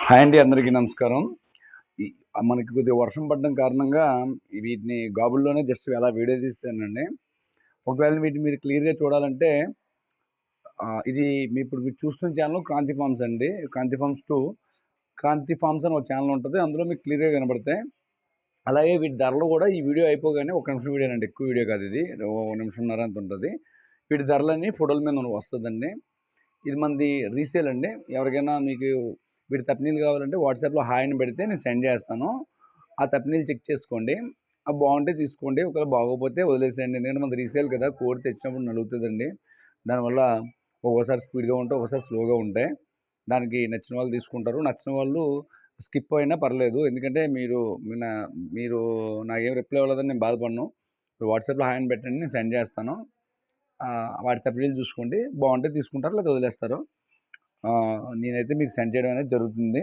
Hi అండి అందరికీ నమస్కారం. మనకి కొద్దిగా వర్షం పడడం కారణంగా వీటిని గాబుల్లోనే జస్ట్ ఎలా వీడియో తీస్తానండి. ఒకవేళ వీటిని మీరు క్లియర్గా చూడాలంటే ఇది మీ ఇప్పుడు మీరు చూస్తున్న ఛానల్ క్రాంతి ఫార్మ్స్ అండి. Kranti farms two Kranti farms అని ఒక ఛానల్ ఉంటుంది. అందులో మీకు క్లియర్గా కనబడతాయి. అలాగే వీటి ధరలు కూడా ఈ వీడియో అయిపోగానే ఒక నిమిషం వీడియో అండి ఎక్కువ వీడియో కాదు ఇది. ఓ నిమిషంన్నర అంత ఉంటుంది. వీటి ధరలన్నీ ఫోటోల మీద వస్తుందండి. ఇది మనది రీసేల్ అండి. ఎవరికైనా మీకు వీటి తప్నీలు కావాలంటే వాట్సాప్లో హాయ్ అని పెడితే నేను సెండ్ చేస్తాను. ఆ తప్నీలు చెక్ చేసుకోండి. ఆ బాగుంటే తీసుకోండి. ఒకవేళ బాగోకపోతే వదిలేసేయండి. ఎందుకంటే మనది రీసేల్ కదా కోడ్ తెచ్చినప్పుడు నలుగుతుందండి దానివల్ల ఒక్కోసారి స్పీడ్గా ఉంటే ఒకసారి స్లోగా ఉంటాయి దానికి నచ్చిన వాళ్ళు తీసుకుంటారు. నచ్చిన వాళ్ళు స్కిప్ అయినా పర్లేదు. ఎందుకంటే మీరు నా మీరు నాకేం రిప్లై అవ్వలేదని నేను బాధపడను. వాట్సాప్లో హాయ్ పెట్టండి నేను సెండ్ చేస్తాను. వాటి తప్పనీలు చూసుకోండి. బాగుంటే తీసుకుంటారు లేదా వదిలేస్తారు. నేనైతే మీకు సెండ్ చేయడం అనేది జరుగుతుంది.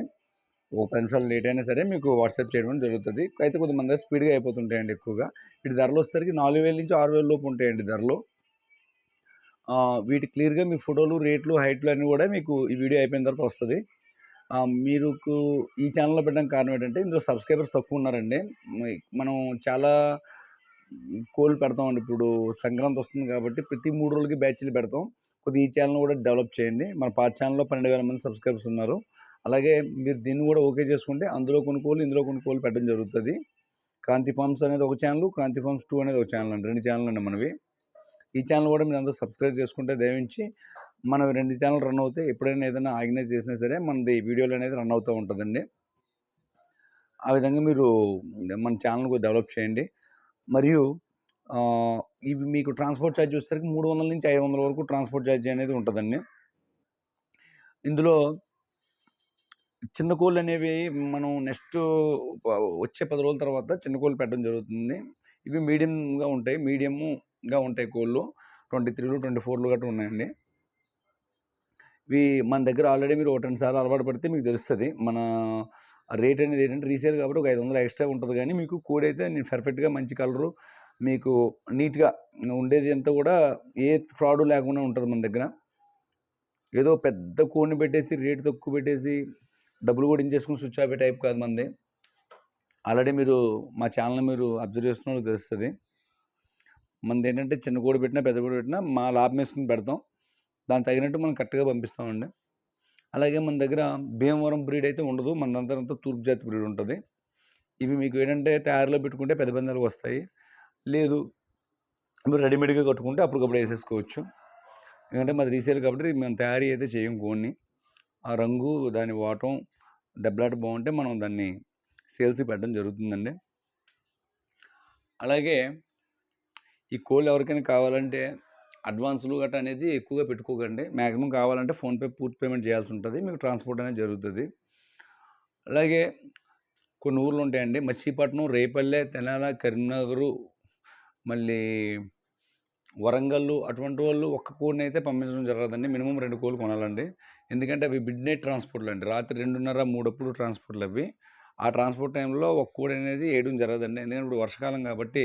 ఒక పది నిమిషాలు లేట్ అయినా సరే మీకు వాట్సాప్ చేయడం అనేది జరుగుతుంది. అయితే కొంతమంది స్పీడ్గా అయిపోతుంటాయండి ఎక్కువగా. వీటి ధరలు వచ్చేసరికి నాలుగు వేల నుంచి ఆరు వేల లోపు ఉంటాయండి ధరలు. వీటి క్లియర్గా మీ ఫోటోలు రేట్లు హైట్లు అన్నీ కూడా మీకు ఈ వీడియో అయిపోయిన తర్వాత వస్తుంది. మీరు ఈ ఛానల్లో పెట్టడానికి కారణం ఏంటంటే ఇందులో సబ్స్క్రైబర్స్ తక్కువ ఉన్నారండి. మనం చాలా కోళ్ళు పెడతామండి. ఇప్పుడు సంక్రాంతి వస్తుంది కాబట్టి ప్రతి మూడు రోజులకి బ్యాచ్లు పెడతాం. కొద్దిగా ఈ ఛానల్ కూడా డెవలప్ చేయండి. మన పాత ఛానల్లో పన్నెండు వేల మంది సబ్స్క్రైబర్స్ ఉన్నారు. అలాగే మీరు దీన్ని కూడా ఓకే చేసుకుంటే అందులో కొన్ని కోళ్ళు ఇందులో కొన్ని కోళ్ళు పెట్టడం జరుగుతుంది. క్రాంతి ఫార్మ్స్ అనేది ఒక ఛానల్ క్రాంతి ఫార్మ్స్ టూ అనేది ఒక ఛానల్ అండి. రెండు ఛానల్ అండి మనవి. ఈ ఛానల్ కూడా మీరు అందరూ సబ్స్క్రైబ్ చేసుకుంటే దయవించి మనం రెండు ఛానల్ రన్ అవుతాయి ఎప్పుడైనా ఏదైనా ఆర్గనైజ్ చేసినా సరే మనది వీడియోలు అనేది రన్ అవుతూ ఉంటుందండి. ఆ విధంగా మీరు మన ఛానల్ డెవలప్ చేయండి. మరియు ఇవి మీకు ట్రాన్స్పోర్ట్ ఛార్జ్ వచ్చేసరికి మూడు వందల నుంచి ఐదు వందల వరకు ట్రాన్స్పోర్ట్ ఛార్జ్ అనేది ఉంటుందండి. ఇందులో చిన్న కోళ్ళు అనేవి మనం నెక్స్ట్ వచ్చే పది రోజుల తర్వాత చిన్న కోళ్ళు పెట్టడం జరుగుతుంది. ఇవి మీడియంగా ఉంటాయి. మీడియంగా ఉంటాయి కోళ్ళు. ట్వంటీ త్రీలు ట్వంటీ ఫోర్లు గట్రా ఉన్నాయండి. ఇవి మన దగ్గర ఆల్రెడీ మీరు ఒకటి రెండు సార్లు అలవాటు పడితే మీకు తెలుస్తుంది. మన రేట్ అనేది ఏంటంటే రీసేల్ కాబట్టి ఒక ఐదు వందలు ఎక్స్ట్రా ఉంటుంది కానీ మీకు కోడ్ అయితే నేను పర్ఫెక్ట్గా మంచి కలరు మీకు నీట్గా ఉండేది అంతా కూడా ఏ ఫ్రాడ్ లేకుండా ఉంటుంది మన దగ్గర. ఏదో పెద్ద కోడిని పెట్టేసి రేటు తక్కువ పెట్టేసి డబ్బులు కూడా ఇంచేసుకుని స్విచ్ ఆఫ్ టైప్ కాదు మంది. ఆల్రెడీ మీరు మా ఛానల్ మీరు అబ్జర్వ్ చేస్తున్నారు తెలుస్తుంది. మనది ఏంటంటే చిన్న కోడి పెట్టినా పెద్ద కోడి పెట్టినా మా లాభం వేసుకుని పెడతాం. దానికి తగినట్టు మనం కరెక్ట్గా పంపిస్తామండి. అలాగే మన దగ్గర భీమవరం బ్రీడ్ అయితే ఉండదు. మనందరంతా తూర్పు జాతి బ్రీడ్ ఉంటుంది. ఇవి మీకు ఏంటంటే తయారీలో పెట్టుకుంటే పెద్ద పందాలు వస్తాయి. లేదు. మీరు రెడీమేడ్గా కట్టుకుంటే అప్పటికప్పుడు వేసేసుకోవచ్చు. ఎందుకంటే మాది రీసేల్ కాబట్టి మేము తయారీ అయితే చేయం కోడిని ఆ రంగు దాని వాటం దెబ్బలాట బాగుంటే మనం దాన్ని సేల్స్ పెట్టడం జరుగుతుందండి. అలాగే ఈ కోళ్ళు ఎవరికైనా కావాలంటే అడ్వాన్సులు గట్రా అనేది ఎక్కువగా పెట్టుకోకండి. మ్యాక్సిమం కావాలంటే ఫోన్పే పూర్తి పేమెంట్ చేయాల్సి ఉంటుంది. మీకు ట్రాన్స్పోర్ట్ అనేది జరుగుతుంది. అలాగే కొన్ని ఊర్లు ఉంటాయండి. మచిలీపట్నం రేపల్లె తెనాల కరీంనగరు మళ్ళీ వరంగల్ అటువంటి వాళ్ళు ఒక్క కోడిని అయితే పంపించడం జరగదండి. మినిమం రెండు కోళ్ళు కొనాలండి. ఎందుకంటే అవి మిడ్ నైట్ ట్రాన్స్పోర్ట్లు అండి. రాత్రి రెండున్నర మూడప్పుడు ట్రాన్స్పోర్ట్లు అవి. ఆ ట్రాన్స్పోర్ట్ టైంలో ఒక కోడి అనేది వేయడం జరగదండి. ఎందుకంటే ఇప్పుడు వర్షకాలం కాబట్టి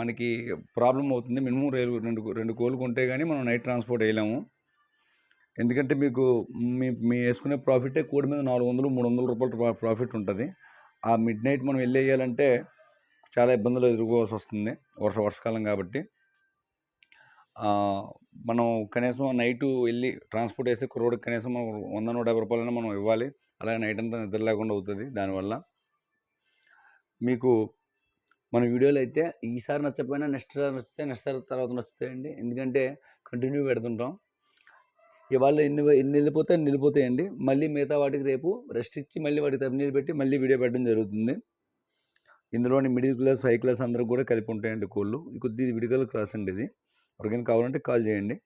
మనకి ప్రాబ్లం అవుతుంది. మినిమం రైలు రెండు రెండు కోళ్ళు కొంటే కానీ మనం నైట్ ట్రాన్స్పోర్ట్ వేయలేము. ఎందుకంటే మీకు మీ మీ వేసుకునే ప్రాఫిటే కోడి మీద నాలుగు వందలు మూడు వందల రూపాయలు ప్రాఫిట్ ఉంటుంది. ఆ మిడ్ నైట్ మనం వెళ్ళి వేయాలంటే చాలా ఇబ్బందులు ఎదుర్కోవాల్సి వస్తుంది వర్ష వర్షకాలం కాబట్టి. మనం కనీసం నైటు వెళ్ళి ట్రాన్స్పోర్ట్ వేసే కుర్రోడికి కనీసం మనం వంద నూట యాభై రూపాయలైనా మనం ఇవ్వాలి. అలాగే నైట్ అంతా నిద్ర లేకుండా అవుతుంది దానివల్ల. మీకు మన వీడియోలు అయితే ఈసారి నచ్చకపోయినా నెక్స్ట్ సారి నచ్చితే నెక్స్ట్ సారి తర్వాత నచ్చుతాయండి. ఎందుకంటే కంటిన్యూ పెడుతుంటాం. ఇవాళ ఎన్ని ఎన్ని వెళ్ళిపోతే అన్ని వెళ్ళిపోతాయండి. మళ్ళీ మిగతా వాటికి రేపు రెస్ట్ ఇచ్చి మళ్ళీ వాటికి తప్పనీళ్ళు పెట్టి మళ్ళీ వీడియో పెట్టడం జరుగుతుంది. ఇందులోని మిడిల్ క్లాస్ హై క్లాస్ అందరూ కూడా కలిపి ఉంటాయండి కోళ్ళు. కొద్ది విడిగల క్లాస్ అండి ఇది. ఎవరికైనా కావాలంటే కాల్ చేయండి.